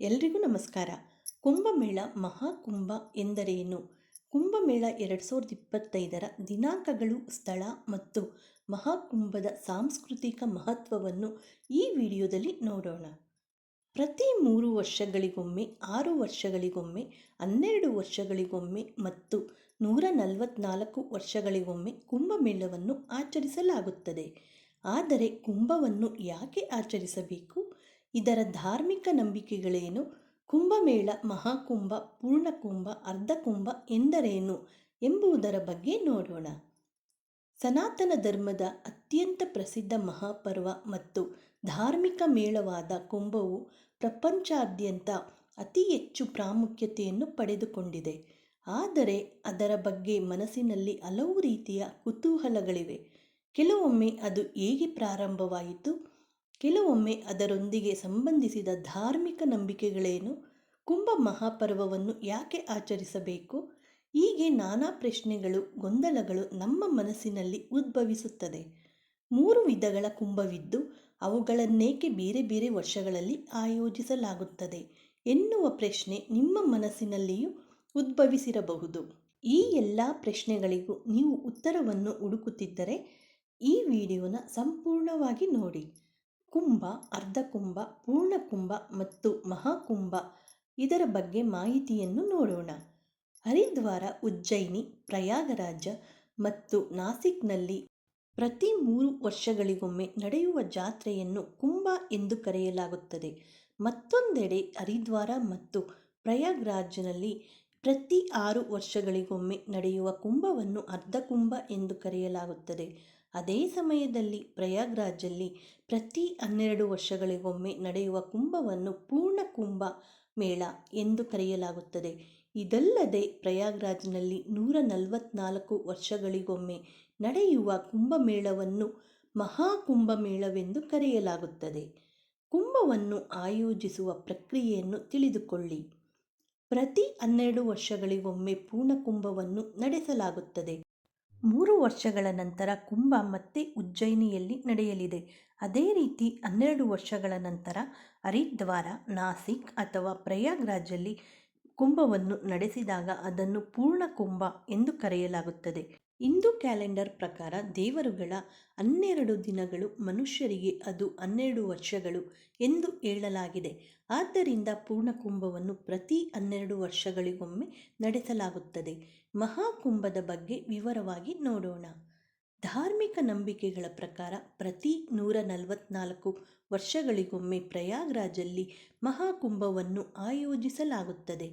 ಎಲ್ರಿಗೂ ನಮಸ್ಕಾರ. ಕುಂಭಮೇಳ ಮಹಾಕುಂಭ ಎಂದರೇನು? ಕುಂಭಮೇಳ ಎರಡು ಸಾವಿರದ ಇಪ್ಪತ್ತೈದರ ದಿನಾಂಕಗಳು, ಸ್ಥಳ ಮತ್ತು ಮಹಾಕುಂಭದ ಸಾಂಸ್ಕೃತಿಕ ಮಹತ್ವವನ್ನು ಈ ವಿಡಿಯೋದಲ್ಲಿ ನೋಡೋಣ. ಪ್ರತಿ ಮೂರು ವರ್ಷಗಳಿಗೊಮ್ಮೆ, ಆರು ವರ್ಷಗಳಿಗೊಮ್ಮೆ, ಹನ್ನೆರಡು ವರ್ಷಗಳಿಗೊಮ್ಮೆ ಮತ್ತು ನೂರ ನಲವತ್ನಾಲ್ಕು ವರ್ಷಗಳಿಗೊಮ್ಮೆ ಕುಂಭಮೇಳವನ್ನು ಆಚರಿಸಲಾಗುತ್ತದೆ. ಆದರೆ ಕುಂಭವನ್ನು ಯಾಕೆ ಆಚರಿಸಬೇಕು? ಇದರ ಧಾರ್ಮಿಕ ನಂಬಿಕೆಗಳೇನು? ಕುಂಭಮೇಳ, ಮಹಾಕುಂಭ, ಪೂರ್ಣಕುಂಭ, ಅರ್ಧಕುಂಭ ಎಂದರೇನು ಎಂಬುದರ ಬಗ್ಗೆ ನೋಡೋಣ. ಸನಾತನ ಧರ್ಮದ ಅತ್ಯಂತ ಪ್ರಸಿದ್ಧ ಮಹಾಪರ್ವ ಮತ್ತು ಧಾರ್ಮಿಕ ಮೇಳವಾದ ಕುಂಭವು ಪ್ರಪಂಚಾದ್ಯಂತ ಅತಿ ಹೆಚ್ಚು ಪ್ರಾಮುಖ್ಯತೆಯನ್ನು ಪಡೆದುಕೊಂಡಿದೆ. ಆದರೆ ಅದರ ಬಗ್ಗೆ ಮನಸ್ಸಿನಲ್ಲಿ ಹಲವು ರೀತಿಯ ಕುತೂಹಲಗಳಿವೆ. ಕೆಲವೊಮ್ಮೆ ಅದು ಹೇಗೆ ಪ್ರಾರಂಭವಾಯಿತು? ಕೆಲವೊಮ್ಮೆ ಅದರೊಂದಿಗೆ ಸಂಬಂಧಿಸಿದ ಧಾರ್ಮಿಕ ನಂಬಿಕೆಗಳೇನು ಕುಂಭ ಮಹಾಪರ್ವವನ್ನು ಯಾಕೆ ಆಚರಿಸಬೇಕು? ಹೀಗೆ ನಾನಾ ಪ್ರಶ್ನೆಗಳು, ಗೊಂದಲಗಳು ನಮ್ಮ ಮನಸ್ಸಿನಲ್ಲಿ ಉದ್ಭವಿಸುತ್ತದೆ. ಮೂರು ವಿಧಗಳ ಕುಂಭವಿದ್ದು, ಅವುಗಳನ್ನೇಕೆ ಬೇರೆ ಬೇರೆ ವರ್ಷಗಳಲ್ಲಿ ಆಯೋಜಿಸಲಾಗುತ್ತದೆ ಎನ್ನುವ ಪ್ರಶ್ನೆ ನಿಮ್ಮ ಮನಸ್ಸಿನಲ್ಲಿಯೂ ಉದ್ಭವಿಸಿರಬಹುದು. ಈ ಎಲ್ಲ ಪ್ರಶ್ನೆಗಳಿಗೂ ನೀವು ಉತ್ತರವನ್ನು ಹುಡುಕುತ್ತಿದ್ದರೆ ಈ ವಿಡಿಯೋನ ಸಂಪೂರ್ಣವಾಗಿ ನೋಡಿ. ಕುಂಭ ಅರ್ಧಕುಂಭ ಪೂರ್ಣಕುಂಭ ಮತ್ತು ಮಹಾಕುಂಭ ಇದರ ಬಗ್ಗೆ ಮಾಹಿತಿಯನ್ನು ನೋಡೋಣ. ಹರಿದ್ವಾರ, ಉಜ್ಜಯಿನಿ, ಪ್ರಯಾಗರಾಜ ಮತ್ತು ನಾಸಿಕ್ನಲ್ಲಿ ಪ್ರತಿ ಮೂರು ವರ್ಷಗಳಿಗೊಮ್ಮೆ ನಡೆಯುವ ಜಾತ್ರೆಯನ್ನು ಕುಂಭ ಎಂದು ಕರೆಯಲಾಗುತ್ತದೆ. ಮತ್ತೊಂದೆಡೆ ಹರಿದ್ವಾರ ಮತ್ತು ಪ್ರಯಾಗ್ರಾಜ್ನಲ್ಲಿ ಪ್ರತಿ ಆರು ವರ್ಷಗಳಿಗೊಮ್ಮೆ ನಡೆಯುವ ಕುಂಭವನ್ನು ಅರ್ಧಕುಂಭ ಎಂದು ಕರೆಯಲಾಗುತ್ತದೆ. ಅದೇ ಸಮಯದಲ್ಲಿ ಪ್ರಯಾಗ್ರಾಜಲ್ಲಿ ಪ್ರತಿ ಹನ್ನೆರಡು ವರ್ಷಗಳಿಗೊಮ್ಮೆ ನಡೆಯುವ ಕುಂಭವನ್ನು ಪೂರ್ಣ ಕುಂಭ ಮೇಳ ಎಂದು ಕರೆಯಲಾಗುತ್ತದೆ. ಇದಲ್ಲದೆ ಪ್ರಯಾಗ್ರಾಜ್ನಲ್ಲಿ ನೂರ ನಲವತ್ನಾಲ್ಕು ವರ್ಷಗಳಿಗೊಮ್ಮೆ ನಡೆಯುವ ಕುಂಭಮೇಳವನ್ನು ಮಹಾಕುಂಭಮೇಳವೆಂದು ಕರೆಯಲಾಗುತ್ತದೆ. ಕುಂಭವನ್ನು ಆಯೋಜಿಸುವ ಪ್ರಕ್ರಿಯೆಯನ್ನು ತಿಳಿದುಕೊಳ್ಳಿ. ಪ್ರತಿ ಹನ್ನೆರಡು ವರ್ಷಗಳಿಗೊಮ್ಮೆ ಪೂರ್ಣ ಕುಂಭವನ್ನು ನಡೆಸಲಾಗುತ್ತದೆ. ಮೂರು ವರ್ಷಗಳ ನಂತರ ಕುಂಭ ಮತ್ತೆ ಉಜ್ಜಯಿನಿಯಲ್ಲಿ ನಡೆಯಲಿದೆ. ಅದೇ ರೀತಿ ಹನ್ನೆರಡು ವರ್ಷಗಳ ನಂತರ ಹರಿದ್ವಾರ, ನಾಸಿಕ್ ಅಥವಾ ಪ್ರಯಾಗ್ರಾಜಲ್ಲಿ ಕುಂಭವನ್ನು ನಡೆಸಿದಾಗ ಅದನ್ನು ಪೂರ್ಣ ಕುಂಭ ಎಂದು ಕರೆಯಲಾಗುತ್ತದೆ. ಹಿಂದೂ ಕ್ಯಾಲೆಂಡರ್ ಪ್ರಕಾರ ದೇವರುಗಳ ಹನ್ನೆರಡು ದಿನಗಳು ಮನುಷ್ಯರಿಗೆ ಅದು ಹನ್ನೆರಡು ವರ್ಷಗಳು ಎಂದು ಹೇಳಲಾಗಿದೆ. ಆದ್ದರಿಂದ ಪೂರ್ಣಕುಂಭವನ್ನು ಪ್ರತಿ ಹನ್ನೆರಡು ವರ್ಷಗಳಿಗೊಮ್ಮೆ ನಡೆಸಲಾಗುತ್ತದೆ. ಮಹಾಕುಂಭದ ಬಗ್ಗೆ ವಿವರವಾಗಿ ನೋಡೋಣ. ಧಾರ್ಮಿಕ ನಂಬಿಕೆಗಳ ಪ್ರಕಾರ ಪ್ರತಿ ನೂರ ನಲವತ್ನಾಲ್ಕು ವರ್ಷಗಳಿಗೊಮ್ಮೆ ಪ್ರಯಾಗ್ರಾಜಲ್ಲಿ ಮಹಾಕುಂಭವನ್ನು ಆಯೋಜಿಸಲಾಗುತ್ತದೆ.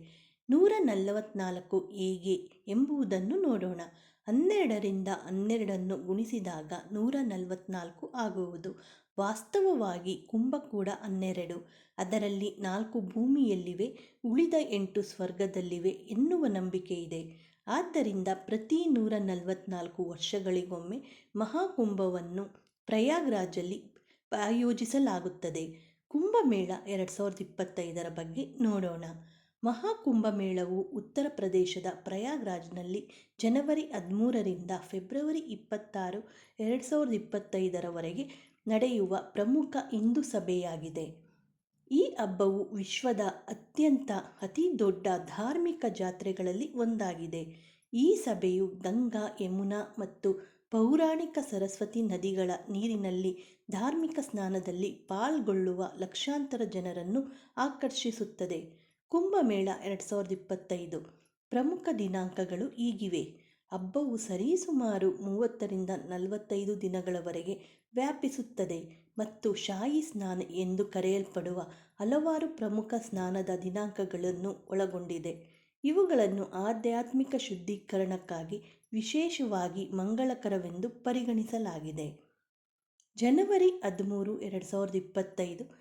ನೂರ ನಲವತ್ನಾಲ್ಕು ಹೇಗೆ ಎಂಬುದನ್ನು ನೋಡೋಣ. ಹನ್ನೆರಡರಿಂದ ಹನ್ನೆರಡನ್ನು ಗುಣಿಸಿದಾಗ ನೂರ ನಲವತ್ನಾಲ್ಕು ಆಗುವುದು. ವಾಸ್ತವವಾಗಿ ಕುಂಭ ಕೂಡ ಹನ್ನೆರಡು. ಅದರಲ್ಲಿ ನಾಲ್ಕು ಭೂಮಿಯಲ್ಲಿವೆ, ಉಳಿದ ಎಂಟು ಸ್ವರ್ಗದಲ್ಲಿವೆ ಎನ್ನುವ ನಂಬಿಕೆ ಇದೆ. ಆದ್ದರಿಂದ ಪ್ರತಿ ನೂರ ನಲವತ್ನಾಲ್ಕು ವರ್ಷಗಳಿಗೊಮ್ಮೆ ಮಹಾಕುಂಭವನ್ನು ಪ್ರಯಾಗ್ರಾಜಲ್ಲಿ ಆಯೋಜಿಸಲಾಗುತ್ತದೆ. ಕುಂಭಮೇಳ ಎರಡು ಸಾವಿರದ ಇಪ್ಪತ್ತೈದರ ಬಗ್ಗೆ ನೋಡೋಣ. ಮಹಾಕುಂಭಮೇಳವು ಉತ್ತರ ಪ್ರದೇಶದ ಪ್ರಯಾಗ್ರಾಜ್ನಲ್ಲಿ ಜನವರಿ ಹದಿಮೂರರಿಂದ ಫೆಬ್ರವರಿ ಇಪ್ಪತ್ತಾರು, ಎರಡು ಸಾವಿರದ ಇಪ್ಪತ್ತೈದರವರೆಗೆ ನಡೆಯುವ ಪ್ರಮುಖ ಹಿಂದೂ ಸಭೆಯಾಗಿದೆ. ಈ ಹಬ್ಬವು ವಿಶ್ವದ ಅತ್ಯಂತ ಅತಿ ದೊಡ್ಡ ಧಾರ್ಮಿಕ ಜಾತ್ರೆಗಳಲ್ಲಿ ಒಂದಾಗಿದೆ. ಈ ಸಭೆಯು ಗಂಗಾ, ಯಮುನಾ ಮತ್ತು ಪೌರಾಣಿಕ ಸರಸ್ವತಿ ನದಿಗಳ ನೀರಿನಲ್ಲಿ ಧಾರ್ಮಿಕ ಸ್ನಾನದಲ್ಲಿ ಪಾಲ್ಗೊಳ್ಳುವ ಲಕ್ಷಾಂತರ ಜನರನ್ನು ಆಕರ್ಷಿಸುತ್ತದೆ. ಕುಂಭಮೇಳ ಎರಡು ಸಾವಿರದ ಇಪ್ಪತ್ತೈದು. ಪ್ರಮುಖ ದಿನಾಂಕಗಳು ಹೀಗಿವೆ ಹಬ್ಬವು ಸರಿಸುಮಾರು ಮೂವತ್ತರಿಂದ ನಲವತ್ತೈದು ದಿನಗಳವರೆಗೆ ವ್ಯಾಪಿಸುತ್ತದೆ ಮತ್ತು ಶಾಹಿ ಸ್ನಾನ ಎಂದು ಕರೆಯಲ್ಪಡುವ ಹಲವಾರು ಪ್ರಮುಖ ಸ್ನಾನದ ದಿನಾಂಕಗಳನ್ನು ಒಳಗೊಂಡಿದೆ. ಇವುಗಳನ್ನು ಆಧ್ಯಾತ್ಮಿಕ ಶುದ್ಧೀಕರಣಕ್ಕಾಗಿ ವಿಶೇಷವಾಗಿ ಮಂಗಳಕರವೆಂದು ಪರಿಗಣಿಸಲಾಗಿದೆ. ಜನವರಿ ಹದಿಮೂರು ಎರಡು ಸಾವಿರದ ಇಪ್ಪತ್ತೈದು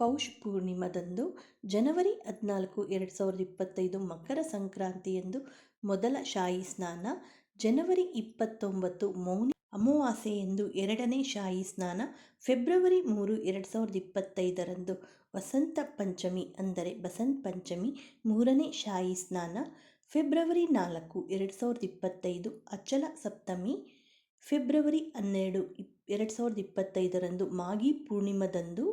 ಪೌಷ್ ಪೂರ್ಣಿಮದಂದು ಜನವರಿ ಹದಿನಾಲ್ಕು, ಎರಡು ಸಾವಿರದ ಇಪ್ಪತ್ತೈದು ಮಕರ ಸಂಕ್ರಾಂತಿಯಂದು ಮೊದಲ ಶಾಹಿ ಸ್ನಾನ, ಜನವರಿ ಇಪ್ಪತ್ತೊಂಬತ್ತು ಮೌನಿ ಅಮಾವಾಸ್ಯೆಯಂದು ಎರಡನೇ ಶಾಹಿ ಸ್ನಾನ, ಫೆಬ್ರವರಿ ಮೂರು, ಎರಡು ಸಾವಿರದ ಇಪ್ಪತ್ತೈದರಂದು ವಸಂತ ಪಂಚಮಿ ಅಂದರೆ ಬಸಂತ ಪಂಚಮಿ ಮೂರನೇ ಶಾಹಿ ಸ್ನಾನ, ಫೆಬ್ರವರಿ ನಾಲ್ಕು, ಎರಡು ಸಾವಿರದ ಇಪ್ಪತ್ತೈದು ಅಚಲ ಸಪ್ತಮಿ, ಫೆಬ್ರವರಿ ಹನ್ನೆರಡು, ಇಪ್, ಎರಡು ಸಾವಿರದ ಇಪ್ಪತ್ತೈದರಂದು ಮಾಗಿ ಪೂರ್ಣಿಮದಂದು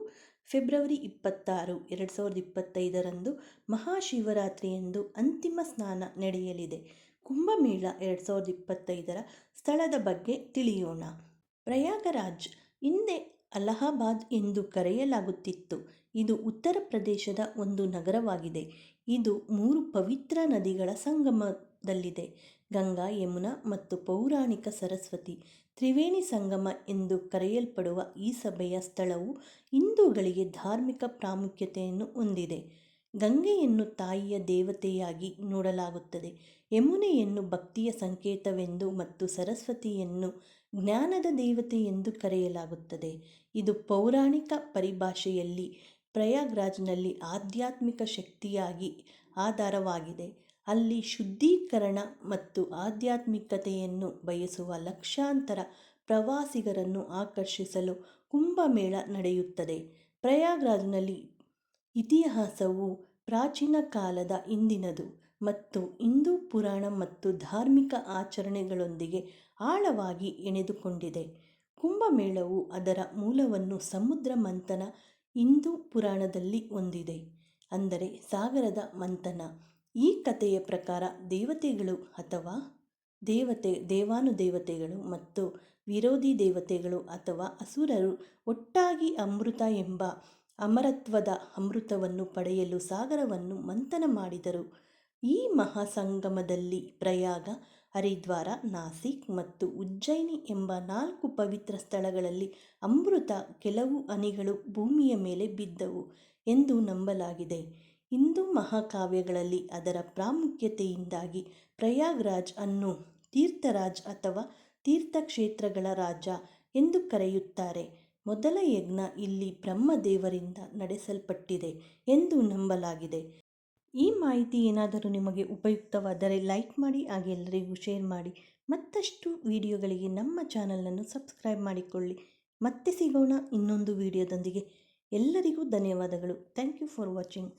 ಫೆಬ್ರವರಿ ಇಪ್ಪತ್ತಾರು, ಎರಡು ಸಾವಿರದ ಇಪ್ಪತ್ತೈದರಂದು ಮಹಾಶಿವರಾತ್ರಿಯಂದು ಅಂತಿಮ ಸ್ನಾನ ನಡೆಯಲಿದೆ. ಕುಂಭಮೇಳ ಎರಡು ಸಾವಿರದ ಇಪ್ಪತ್ತೈದರ ಸ್ಥಳದ ಬಗ್ಗೆ ತಿಳಿಯೋಣ. ಪ್ರಯಾಗರಾಜ್, ಹಿಂದೆ ಅಲಹಾಬಾದ್ ಎಂದು ಕರೆಯಲಾಗುತ್ತಿತ್ತು. ಇದು ಉತ್ತರ ಪ್ರದೇಶದ ಒಂದು ನಗರವಾಗಿದೆ. ಇದು ಮೂರು ಪವಿತ್ರ ನದಿಗಳ ಸಂಗಮದಲ್ಲಿದೆ ಗಂಗಾ, ಯಮುನಾ ಮತ್ತು ಪೌರಾಣಿಕ ಸರಸ್ವತಿ ತ್ರಿವೇಣಿ ಸಂಗಮ ಎಂದು ಕರೆಯಲ್ಪಡುವ ಈ ಸಭೆಯ ಸ್ಥಳವು ಹಿಂದೂಗಳಿಗೆ ಧಾರ್ಮಿಕ ಪ್ರಾಮುಖ್ಯತೆಯನ್ನು ಹೊಂದಿದೆ. ಗಂಗೆಯನ್ನು ತಾಯಿಯ ದೇವತೆಯಾಗಿ ನೋಡಲಾಗುತ್ತದೆ. ಯಮುನೆಯನ್ನು ಭಕ್ತಿಯ ಸಂಕೇತವೆಂದು ಮತ್ತು ಸರಸ್ವತಿಯನ್ನು ಜ್ಞಾನದ ದೇವತೆ ಎಂದು ಕರೆಯಲಾಗುತ್ತದೆ. ಇದು ಪೌರಾಣಿಕ ಪರಿಭಾಷೆಯಲ್ಲಿ ಪ್ರಯಾಗ್ರಾಜ್ನಲ್ಲಿ ಆಧ್ಯಾತ್ಮಿಕ ಶಕ್ತಿಯಾಗಿ ಆಧಾರವಾಗಿದೆ. ಅಲ್ಲಿ ಶುದ್ಧೀಕರಣ ಮತ್ತು ಆಧ್ಯಾತ್ಮಿಕತೆಯನ್ನು ಬಯಸುವ ಲಕ್ಷಾಂತರ ಪ್ರವಾಸಿಗರನ್ನು ಆಕರ್ಷಿಸಲು ಕುಂಭಮೇಳ ನಡೆಯುತ್ತದೆ. ಪ್ರಯಾಗ್ರಾಜ್ನಲ್ಲಿ ಇತಿಹಾಸವು ಪ್ರಾಚೀನ ಕಾಲದ ಇಂದಿನದು ಮತ್ತು ಹಿಂದೂ ಪುರಾಣ ಮತ್ತು ಧಾರ್ಮಿಕ ಆಚರಣೆಗಳೊಂದಿಗೆ ಆಳವಾಗಿ ಎಣೆದುಕೊಂಡಿದೆ. ಕುಂಭಮೇಳವು ಅದರ ಮೂಲವನ್ನು ಸಮುದ್ರ ಮಂಥನ ಹಿಂದೂ ಪುರಾಣದಲ್ಲಿ ಹೊಂದಿದೆ. ಅಂದರೆ ಸಾಗರದ ಮಂಥನ ಈ ಕಥೆಯ ಪ್ರಕಾರ ದೇವತೆಗಳು ಅಥವಾ ದೇವತೆ, ದೇವಾನುದೇವತೆಗಳು ಮತ್ತು ವಿರೋಧಿ ದೇವತೆಗಳು ಅಥವಾ ಅಸುರರು ಒಟ್ಟಾಗಿ ಅಮೃತ ಎಂಬ ಅಮರತ್ವದ ಅಮೃತವನ್ನು ಪಡೆಯಲು ಸಾಗರವನ್ನು ಮಂಥನ ಮಾಡಿದರು. ಈ ಮಹಾಸಂಗಮದಲ್ಲಿ ಪ್ರಯಾಗ, ಹರಿದ್ವಾರ, ನಾಸಿಕ್ ಮತ್ತು ಉಜ್ಜಯಿನಿ ಎಂಬ ನಾಲ್ಕು ಪವಿತ್ರ ಸ್ಥಳಗಳಲ್ಲಿ ಅಮೃತ ಕೆಲವು ಹನಿಗಳು ಭೂಮಿಯ ಮೇಲೆ ಬಿದ್ದವು ಎಂದು ನಂಬಲಾಗಿದೆ. ಹಿಂದೂ ಮಹಾಕಾವ್ಯಗಳಲ್ಲಿ ಅದರ ಪ್ರಾಮುಖ್ಯತೆಯಿಂದಾಗಿ ಪ್ರಯಾಗ್ರಾಜ್ ಅನ್ನು ತೀರ್ಥರಾಜ್ ಅಥವಾ ತೀರ್ಥಕ್ಷೇತ್ರಗಳ ರಾಜ ಎಂದು ಕರೆಯುತ್ತಾರೆ. ಮೊದಲ ಯಜ್ಞ ಇಲ್ಲಿ ಬ್ರಹ್ಮದೇವರಿಂದ ನಡೆಸಲ್ಪಟ್ಟಿದೆ ಎಂದು ನಂಬಲಾಗಿದೆ. ಈ ಮಾಹಿತಿ ಏನಾದರೂ ನಿಮಗೆ ಉಪಯುಕ್ತವಾದರೆ ಲೈಕ್ ಮಾಡಿ, ಹಾಗೆ ಎಲ್ಲರಿಗೂ ಶೇರ್ ಮಾಡಿ. ಮತ್ತಷ್ಟು ವಿಡಿಯೋಗಳಿಗೆ ನಮ್ಮ ಚಾನಲನ್ನು ಸಬ್ಸ್ಕ್ರೈಬ್ ಮಾಡಿಕೊಳ್ಳಿ. ಮತ್ತೆ ಸಿಗೋಣ ಇನ್ನೊಂದು ವಿಡಿಯೋದೊಂದಿಗೆ. ಎಲ್ಲರಿಗೂ ಧನ್ಯವಾದಗಳು. Thank you for watching.